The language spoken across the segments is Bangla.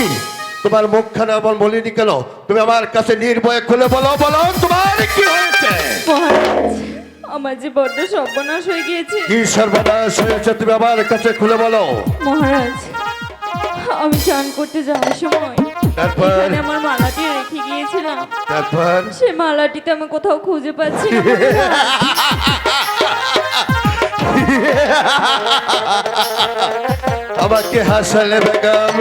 এটি তোমার মুখখানা এমন বলিনি কেন? তুমি আমার কাছে নির্ভয়ে খুলে বলো বলো তোমার কি হয়েছে? আমার যে বড্ড সর্বনাশ হয়ে গিয়েছে। কি সর্বনাশ হয়েছে তুমি আমার কাছে খুলে বলো? মহারাজ আমি চান করতে যাওয়ার সময় তারপর? আমার মালাটি রেখে গিয়েছিলাম। তারপর? সে মালাটিতে আমি কোথাও খুঁজে পাচ্ছি না। আমাকে হাসালে বেগম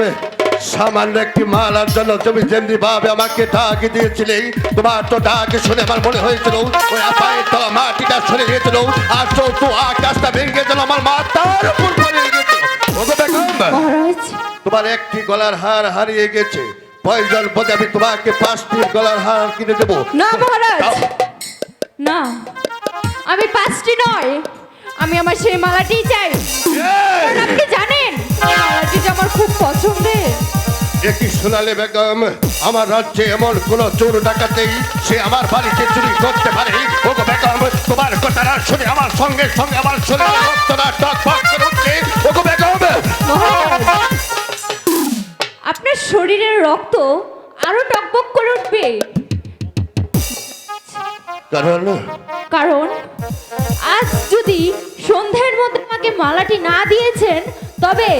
সামান্য একটি মালার জন্য তুমি যেমনি ভাবে আমাকে ডাক দিয়েছিলে তোমার তো ডাক শুনে আমার মনে হয়েছিল ওই আপায়ের তো মাটিটা সরে গিয়েছিল আর চৌথ আকাশটা ভেঙে গেল আমার মাথার উপর পড়ে গেছিল তোমার একটি গলার হার হারিয়ে গেছে প্রয়োজন বোধে আমি তোমাকে পাঁচটি গলার হার কিনে দেবো। না মহারাজ। না আমি পাঁচটি নয় আমি আমার সেই মালাটিই চাই! আপনি জানেন আমার খুব পছন্দের। একই সোনালী বেগম আমার রাজ্যে এমন কোন চোর ডাকাতেই সে আমার বাড়িতে চুরি করতে পারে। ও বেগম তোমার কথাটা শুনে আমার সঙ্গে সঙ্গে আমার শরীরে রক্তটা টকবক করে উঠছে। ও বেগম! আপনার শরীরের রক্ত আরও টকবক করে উঠবে। কারণ? কারণ আজ যদি সন্ধ্যের মধ্যে আমাকে মালাটি না দিয়েছেন তবে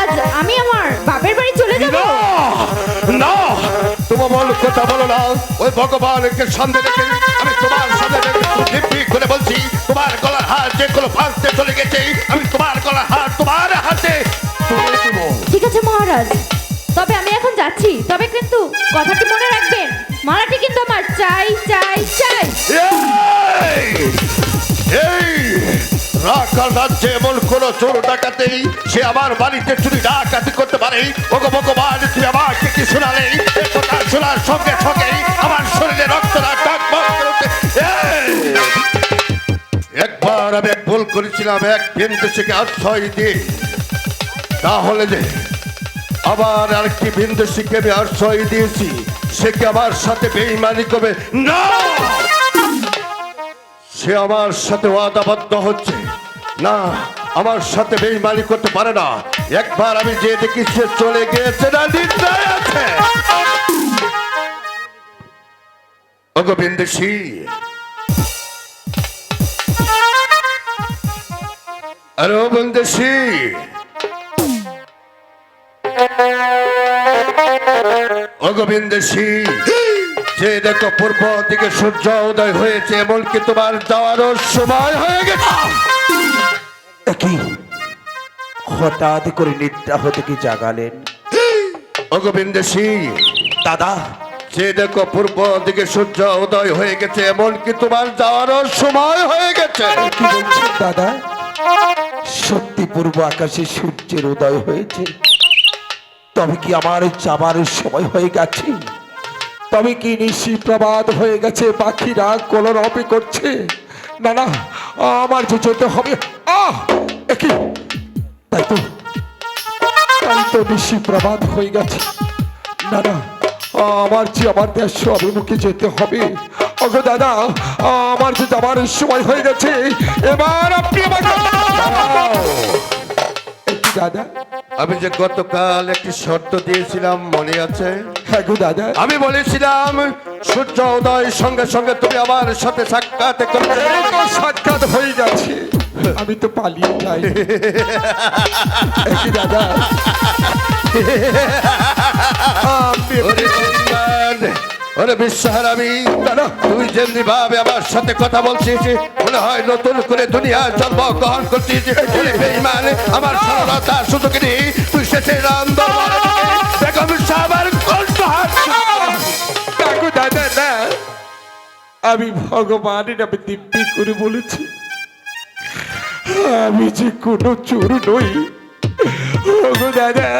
আজ আমি আমার বাপের বাড়ি চলে যাব। না! তোমার বল কথা বলো না। ওই ভগবানকে সামনে রেখে আমি তোমার সামনে দিব্যি করে বলছি তোমার গলার হাত যে কোনো ফাঁসতে চলে গেছে। আমি তোমার গলার হাত তোমার হাতে ঠিক আছে মহারাজ। তবে আমি এখন যাচ্ছি। তবে কিন্তু কথাটি মনে রাখবেন। মালাটি কিন্তু আমার চাই চাই চাই। চোর ডাকাতেই সে আমার বাড়িতে চুরি ডাকাতি করতে পারে। ওগো ভগবান তুই আমাকে কি শোনালে? কথা শোনার সঙ্গে সঙ্গে আমার শরীরে এই! একবার আমি এক ভুল করেছিলাম, এক বিন্দু বিন্দুষীকে আশ্রয় দিয়ে তাহলে যে, আবার আরেকটি বিন্দু শিখে আমি আশ্রয় দিয়েছি সে কি আমার সাথে বেইমানি করবে। না! সে আমার সাথে ওয়াদাবদ্ধ হচ্ছে। না! আমার সাথে বেইমানি করতে পারে না। একবার আমি যে দেখি সে চলে গিয়েছে না নির্ণয় আছে। ওগো বিন্দুষী আরে অগোবিন্দ সিং যে দেখো পূর্ব দিকে সূর্য উদয় হয়েছে, এমনকি তোমার যাওয়ারও সময় হয়ে গেছে। কি হঠাৎ করে নিদ্রা হতে কি জাগালেন? অগোবিন্দ সিং। দাদা। যে দেখো পূর্ব দিকে সূর্য উদয় হয়ে গেছে এমনকি তোমার যাওয়ারও সময় হয়ে গেছে। কি বলছেন দাদা? সত্যি পূর্ব আকাশে সূর্যের উদয় হয়েছে। তবে কি আমার যাবার সময় হয়ে গেছে? তবে কি নিশি প্রবাদ হয়ে গেছে পাখিরা কলরবে করছে? না না আমার যে যেতে হবে আহ একই তাই তো তাই তো নিশি প্রবাদ হয়ে গেছে। না না আমার যে আমার দেশ অভিমুখে যেতে হবে। ওগো দাদা আমার যে যাবার সময় হয়ে গেছে এবার আপনি আমাকে দাদা। আমি যে গতকাল একটি শর্ত দিয়েছিলাম মনে আছে? হ্যাঁ গো দাদা। আমি বলেছিলাম সূর্য উদয় সঙ্গে সঙ্গে তুমি আমার সাথে সাক্ষাৎ করবে সাক্ষাৎ হয়ে গেছে। আমি তো পালিয়ে যাই। দাদা। ওরে বিশ্বাহার আমি। তুই যেমনি ভাবে আমার সাথে কথা বলছিস মনে হয় নতুন করে দুনিয়া জন্ম গ্রহণ করছিস। আমার সরলতা সুযোগ নেই তুই শেষে রাম বেগম সাহাবার কাকু দাদা না। আমি ভগবানের নামে দিব্যি করে বলেছি। আমি যে কোনো চোর নই। দাদা,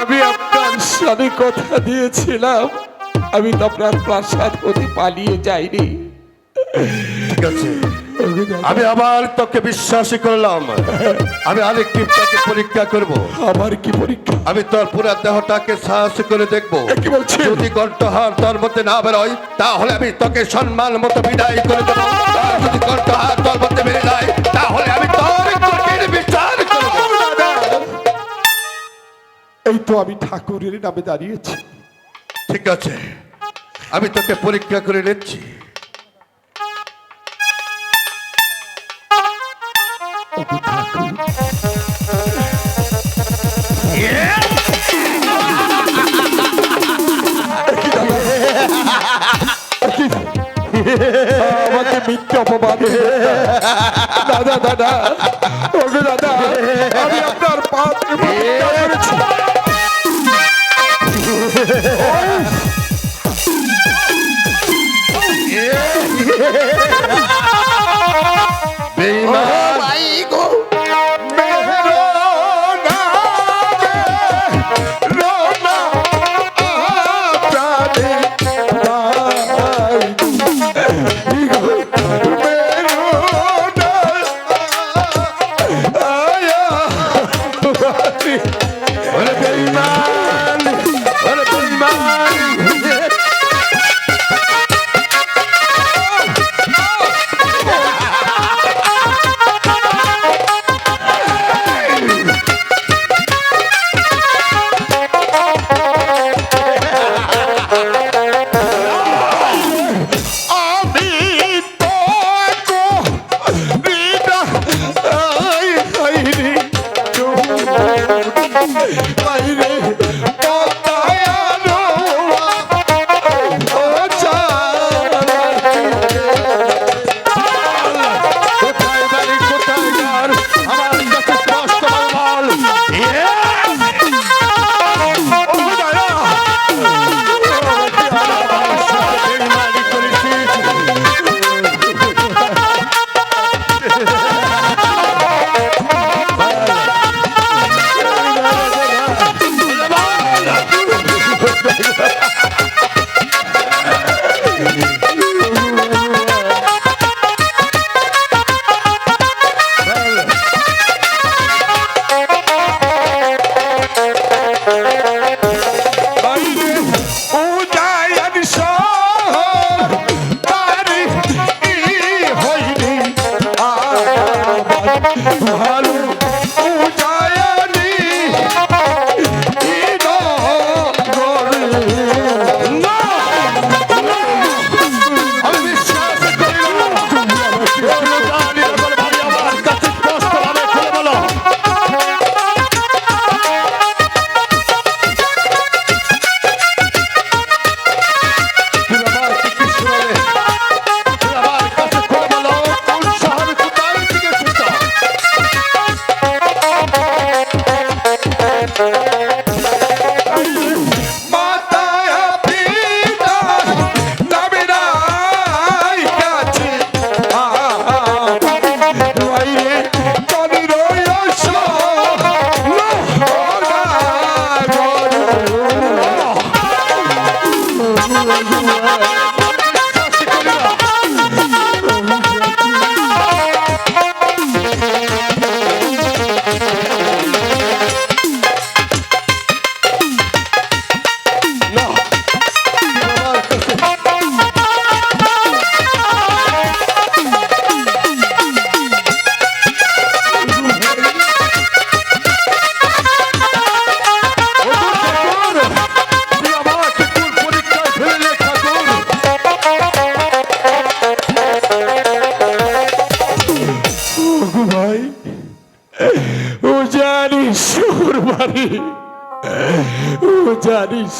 আমি আপনার সাথে কথা দিয়েছিলাম। আমি তো আপনার প্রাসাদ হতে পালিয়ে যাইনি। দাদা, আমি আবার তোকে বিশ্বাসই করলাম। আমি আরেকটি তোকে পরীক্ষা করব। আমার কি পরীক্ষা? আমি তোর পুরা দেহটাকে সাহস করে দেখব। কি বলছেন যদি কণ্ঠহার তোর মধ্যে না বেরোয় তাহলে আমি তোকে সম্মান মতো বিদায় করে দেবো। যদি কণ্ঠহার তোর মধ্যে বেরিয়ে যায় তাহলে আমি তোর কঠিন বিচার করব। তো আমি ঠাকুরের নামে দাঁড়িয়েছি। ঠিক আছে। আমি তোকে পরীক্ষা করে নিচ্ছি। ওগো ঠাকুর আমাকে মিথ্যে দাদা দাদা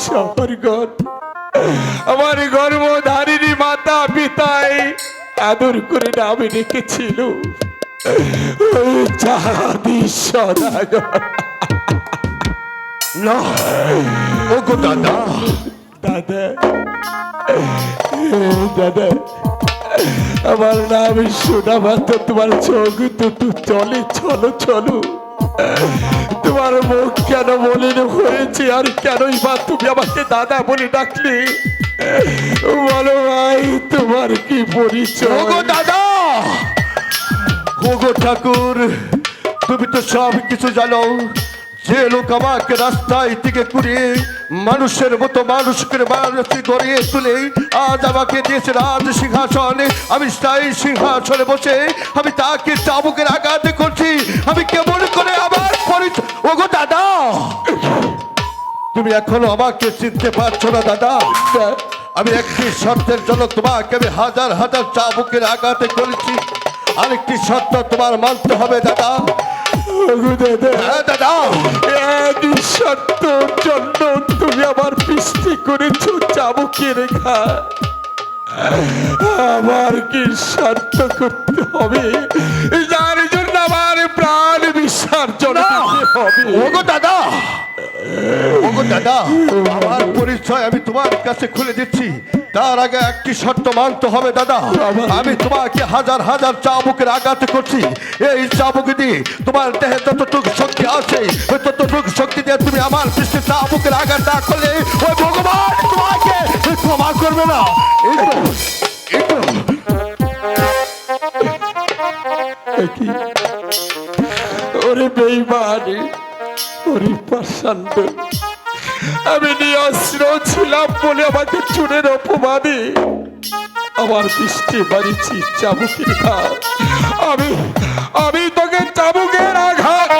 জানি শহর ঘর আমার গর্ভধারিণী মাতা পিতাই আদর করে নামে রেখেছিল। ওই চাঁদি সদাগর না। ওগো দাদা। দাদা। দাদা আমার নাম শোনা মাত্র তোমার চোখ দুটো চলে চলো চলো। তোমার মুখ কেন মলিন হয়েছে? আর কেনই বা তুমি আমাকে দাদা বলে ডাকলে? বলো ভাই তোমার কি পরিচয়? ওগো দাদা! ওগো ঠাকুর তুমি তো সব কিছু জানো। যে লোক আমাকে রাস্তায় থেকে কুড়িয়ে মানুষের মতো মানুষকে মানুষকে গড়িয়ে তুলে আজ আমাকে দিয়েছে রাজ সিংহাসনে। আমি সেই সিংহাসনে বসে আমি তাকে চাবুকের আঘাত করছি। আমি কেমন করে আমার পরিচয় ওগো দাদা! তুমি এখনও আমাকে চিনতে পারছ না, দাদা। আমি একটি শর্তের জন্য তোমাকে আমি হাজার হাজার চাবুকের আঘাতে করেছি। আরেকটি শর্ত তোমার মানতে হবে, দাদা। দাদা হ্যাঁ দাদা। জন্য তুমি আমার বৃষ্টি করেছ চাবুকে রেখা আমার কি স্বার্থ করতে হবে। যার জন্য আমার প্রাণ বিসর্জন হবে। ওগো দাদা। ওগো দাদা আমার পরিচয় আমি তোমার কাছে খুলে দিচ্ছি। তার আগে একটি শর্ত মানতে হবে, দাদা। আমি তোমাকে হাজার হাজার চাবুকের আঘাত করছি। এই চাবুক দিয়ে তোমার দেহে যতটুকু শক্তি আছে, ওই ততটুকু শক্তি দিয়ে তুমি আমার পৃষ্ঠে চাবুকের আঘাত না করলে ওই ভগবান তোমাকে ক্ষমা করবে না। ওরে বেইমানি। ওরে পাষাণ্ড আমি নিয়স্ত্র ছিলাম বলে আমাকে চুনের অপমানে আমার দৃষ্টি বাড়িছি চাবুকের ঘাত আমি আমি তোকে চাবুকের আঘাত?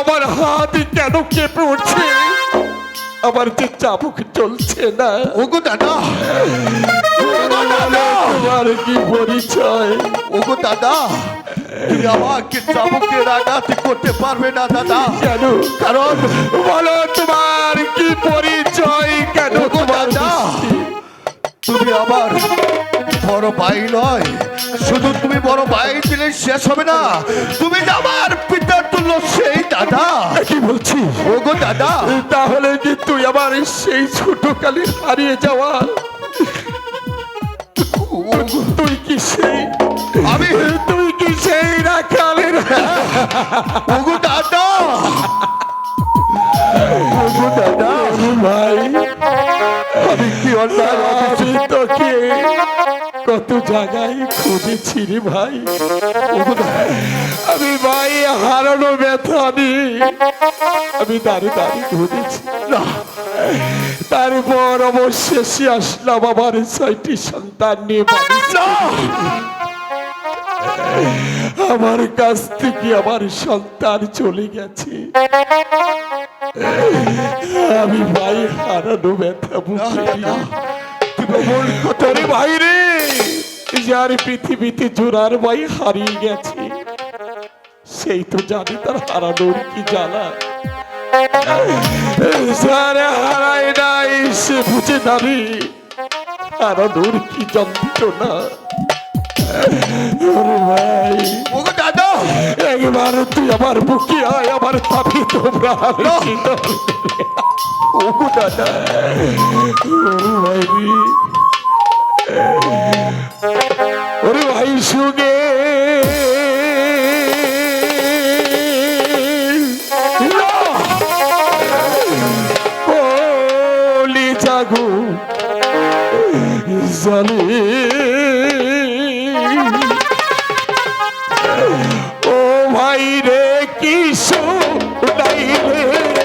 আমার হাত কেন কেঁপে উঠছে? আমার যে চাবুক চলছে না। ওগো দাদা। ওগো দাদা তোমার কি পরিচয়? ওগো দাদা। তুমি আমাকে চাবুকের আঘাত করতে পারবে না দাদা। কেন? কারণ বলো তোমার কি পরিচয়? কেন দাদা? তুমি আবার বড় ভাই নয়। শুধু তুমি বড় ভাই দিলে শেষ হবে না। তুমি আমার পিতার তুল্য সেই দাদা। কি বলছি? ওগো দাদা। তাহলে কি তুই আমার সেই ছোট কালে হারিয়ে যাওয়া? তুই কি সেই আমি তুই সেই রাখালের ওগো দাদা ওগো দাদা ভাই আমি কি অন্যায় তোকে? কত জায়গায় খুঁজেছি রে ভাই। আমি ভাই হারানো ব্যথা আমি। আমি দাঁড়িয়ে দাঁড়িয়ে খুঁজেছি। না তারপর অবশেষে আসলাম আমার ছয়টি সন্তান নিয়ে আমার কাছ থেকে আমার সন্তান চলে গেছে। আমি ভাই হারানো ব্যথা ভুল কথা ভাই রে যার পৃথিবীতে জোড়ার ভাই হারিয়ে গেছে, সেই তো জানি তার হারানোর কি জানা হারায় নাই, সে বুঝে যাবি হারানোর কি যন্ত্রণা। ভাই। দাদা। একবার তুই আমার বুকে আয় আমার পাপি তোমরা ওগো দাদা। ওরে ভাই। রে। ওরে ভাই সুগে জাগু জলে রে কিশো নাই রে।